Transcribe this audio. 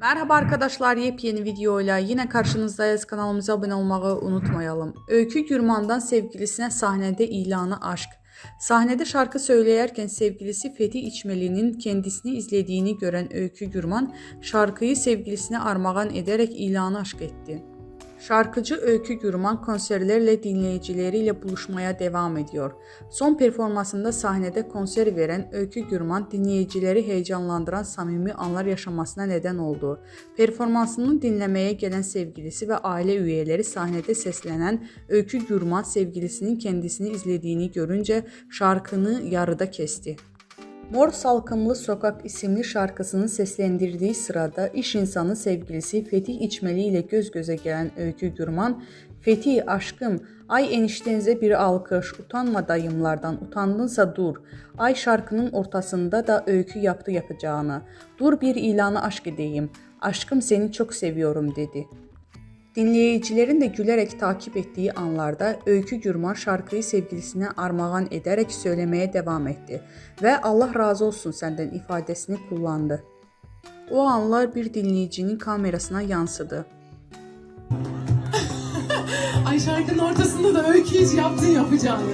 Merhaba arkadaşlar yepyeni videoyla yine karşınızdayız. Kanalımıza abone olmayı unutmayalım. Öykü Gürman'dan sevgilisine sahnede ilanı aşk. Sahnede şarkı söyleyerken sevgilisi Fethi İçmeli'nin kendisini izlediğini gören Öykü Gürman şarkıyı sevgilisine armağan ederek ilanı aşk etti. Şarkıcı Öykü Gürman konserlerle dinleyicileriyle buluşmaya devam ediyor. Son performansında sahnede konser veren Öykü Gürman dinleyicileri heyecanlandıran samimi anlar yaşamasına neden oldu. Performansını dinlemeye gelen sevgilisi ve aile üyeleri sahnede seslenen Öykü Gürman sevgilisinin kendisini izlediğini görünce şarkını yarıda kesti. Mor Salkımlı Sokak isimli şarkısını seslendirdiği sırada iş insanı sevgilisi Fetih İçmeli ile göz göze gelen Öykü Gürman, Fetih aşkım, ay eniştenize bir alkış, utanma dayımlardan, utandınsa dur. Ay şarkının ortasında da öykü yaptı yapacağını. Dur bir ilanı aşk edeyim, aşkım seni çok seviyorum dedi. Dinleyicilerin de gülerek takip ettiği anlarda Öykü Gürman şarkıyı sevgilisine armağan ederek söylemeye devam etti ve Allah razı olsun senden ifadesini kullandı. O anlar bir dinleyicinin kamerasına yansıdı. Ay şarkının ortasında da öykü hiç yaptın yapacağını